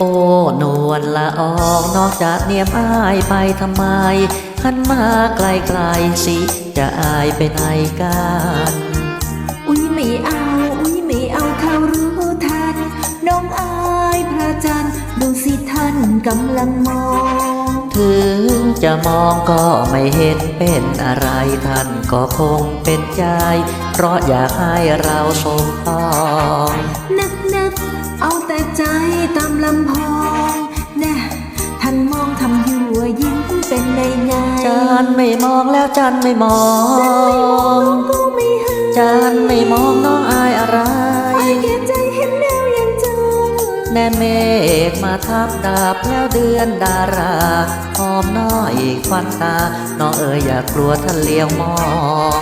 ลละอองนอกจากเนียมอายไปทำไมหันมาไกลๆสิ จะอายไปไหนกันอุ้ยไม่เอา อุ้ยไม่เอาเขารู้ทัน น้องอายพระจันทร์ดูสิท่านกำลังมอง ถึงจะมองก็ไม่เห็นเป็นอะไรท่านก็คงเป็นใจ เพราะอยากให้เราสมปอง ลำพองแน่ท่านมองทำยั่วยิ้มเป็นในไงจันไม่มองแล้วจันไม่มองก็ไม่ให้จันไม่มองน้องอายอะไรแค่ใจเห็นแนวยังจงแน่เมฆมาทับดาบแล้วเดือนดาราหอมน้อยควันตา น้องเอ๋ยอย่ากลัวท่านเลี้ยวมอง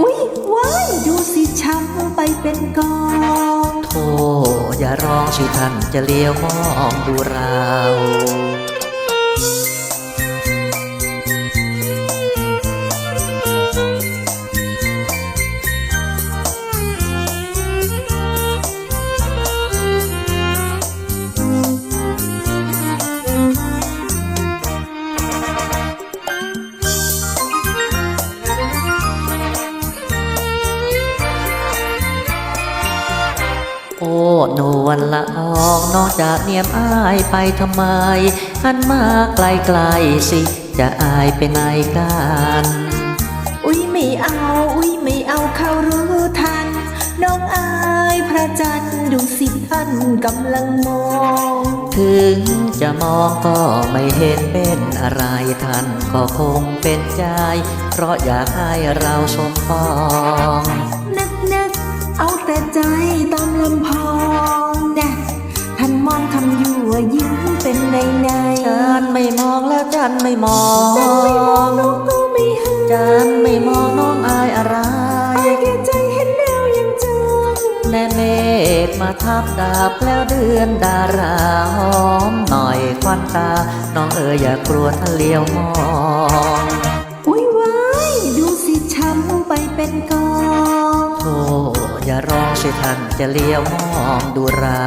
อุ้ยว้ายดูสิช้ำไปเป็นกองโธ่อย่า ร้องชื่อท่านจะเลี้ยวมองดูเรา นวลละอองนอกจากเนียมอายไปทำไมหันมาไกลๆสิ จะอายไปไหนกัน อุ้ยไม่เอา อุ้ยไม่เอาเขารู้ทัน น้องอายพระจันทร์ดูสิท่านกำลังมอง ถึงจะมองก็ไม่เห็นเป็นอะไรท่านก็คงเป็นใจ เพราะอยากให้เราสมปองนึกนึก เอาแต่ใจตามลำพองนะท่านมองทำยั่วยิ้มเป็นในในจันไม่มองแล้วจันไม่มองน้องก็ไม่ให้จันไม่มองน้องอายอะไรแค่ใจเห็นแนวยังจงแน่เมฆมาทับดาบแล้วเดือนดาราหอมหน่อยควันตา น้องเอ๋ยอย่ากลัวท่านเลี้ยวมองอุ้ยว้ายดูสิช้ำไปเป็นกองโธ่ อย่าร้องสิท่านจะเลี้ยวมองดูเรา